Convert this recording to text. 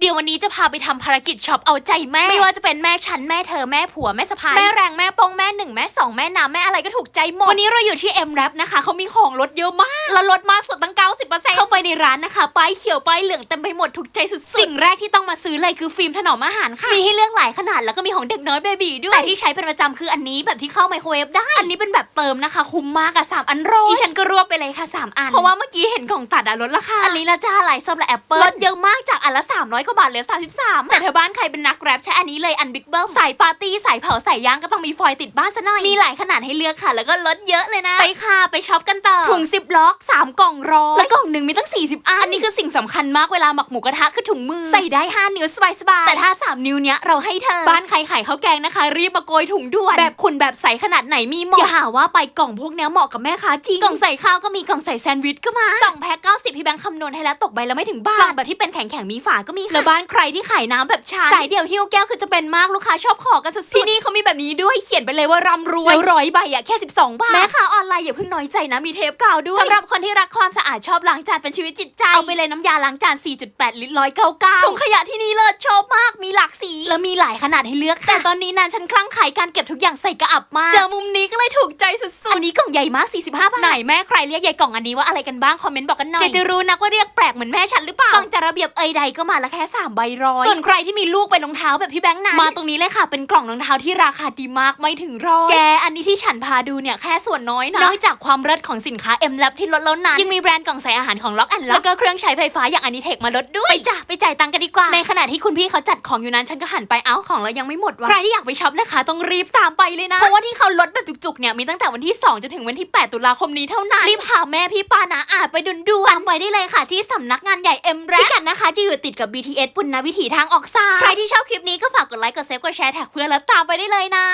เดี๋ยววันนี้จะพาไปทำภารกิจช็อปเอาใจแม่ ไม่ว่าจะเป็นแม่ฉันแม่เธอแม่ผัวแม่สะพายแม่แรงแม่ปงแม่หนึ่งแม่สองแม่น้ำแม่อะไรก็ถูกใจหมด วันนี้เราอยู่ที่ M Rap นะคะเขามีของลดเยอะมาก แล้วลดมากสุดตั้ง 90%เข้าไป ในร้านนะคะป้ายเขียวป้ายเหลืองเต็มไปหมดถูกใจสุดๆสิ่งแรกที่ต้องมาซื้อเลยคือฟิล์มถนอมอาหารค่ะ มีให้เลือกหลายขนาดแล้วก็มีของเด็กน้อยเบบีด้วยแต่ที่ใช้เป็นประจำคืออันนี้แบบที่เข้าไมโครเวฟได้ อันนี้เป็นแบบเติมนะคะคุ้มมากอะสามอันร้อยดิฉันก็รวบไปเลยค่ะสามอัน เพราะว่าเมื่อกี้เห็นของตัดอะลดราคา อันนี้ละจ้าลายส้มและแอปเปิลลดเยอะมากจากอันละ300กว่าบาทเหลือ33แต่เธอบ้านใครเป็นนักแรปใช้อันนี้เลยอันบิ๊กเบิลสายปาร์ตี้สายเผาสายย่างก็ต้องมีฟอยล์ติดบ้านซะหน่อยมีหลายขนาดให้เลือกค่ะ แล้วก็ลดเยอะเลยนะไปค่ะไปช็อปกันต่อถุง10ล็อก3กล่องร้อยแล้วกล่องหนึ่งมีตั้ง40 อัน อันนี้คือสิ่งสำคัญมากเวลาหมักหมูกระทะคือถุงมือ ใส่ได้ 5 นิ้วสบายๆแต่ถ้า 3 นิ้วเนี้ยเราให้เธอ บ้านใครขายข้าวแกงนะคะ รีบมาโกยถุงด่วนแบบขุนแบบใสขนาดไหนมีหมดอย่าหาว่าไปกล่องพวกเนี้ยเหมาะกับแม่ค้าจริง กล่องใส่ข้าวก็มีกล่องใส่แซนด์วิชก็มาสองแพ็ค90พี่แบงค์คำนวณให้แล้วตกใบละไม่ถึงบาทกล่องแบบที่เป็นแข็งแข็งๆมีฝาก็มีค่ะแล้วบ้านใครที่ขายน้ำแบบชาสายเดี่ยวหิ้วแก้วคือจะเป็นมากลูกค้าชอบขอกันสุดๆที่นี่เขามีแบบนี้ด้วยเขียนไปเลยว่าร่ำรวยแล้วร้อยใบอะแค่ 12 บาทแม่ค้าออนไลน์อย่าเพิ่งน้อยใจนะมีเทปกาวด้วยสำหรับคนที่รักความสะอาดชอบล้างจานเป็นชีวิตจิตใจ เอาไปเลยน้ำยาล้างจาน 4.8 ลิตรร้อยเก้าเก้าถุงขยะที่นี่เลิศชอบมากมีหลากสี แล้วมีหลายขนาดให้เลือก แต่ตอนนี้นานฉันคลั่งไคล้การเก็บทุกอย่างใส่กระอับมากเจอมุมนี้ก็เลยถูกใจสุดๆอันนี้กล่องใหญ่มาก 45 บาทไหนแม่ใครเรียกใหญ่กล่องอันนี้ว่าอะไรกันบ้างคอมเมนต์บอกกันหน่อยเดี๋ยวจะรู้นะว่าเรียกแปลกเหมือนแม่ฉันหรือเปล่ากล่องจัดระเบียบเอยใดก็มาละแค่3ใบร้อยส่วนใครที่มีลูกเป็นรองเท้าแบบพี่แบงค์นั้นมาตรงนี้เลยค่ะเป็นกล่องรองเท้าที่ราคาดีมากไม่ถึงร้อยแกอันนี้ที่ฉันพาดูเนี่ยแค่ส่วนน้อยนะนอกจากความเลิศของสินค้า M Lab ที่ลดแล้วนั้นยังมีแบรนด์กล่องใส่อาหารของล็อกแอนแล้วก็เครื่องใช้ไฟฟ้าอย่างอันนี้เทคมาลดด้วย ไปจ้ะไปจ่ายตังค์กันดีกว่า ในขณะที่คุณพี่เขาจัดของอยู่นั้นฉันก็หันไปเอ้าของเรายังไม่หมดวะใครที่อยากไปช็อปนะคะต้องรีบตามไปเลยนะเพราะว่าที่เขาลดแบบจุกๆเนี่ยมีตั้งแต่วันที่ 2 จนถึงวันที่ 8 ตุลาคมนี้เท่านั้นรีบพาแม่พี่ป้านาอาไปด่วนๆตามไปได้เลยค่ะที่สำนักงานใหญ่ M Lab พิกัดนะคะจะอยู่ติดกับ BTS ปุณณวิถีทางออกซ้ายใครที่ชอบคลิปนี้ก็ฝากกดไลค์กดเซฟกดแชร์แท็กเพื่อนแล้วตามไปได้เลยนะ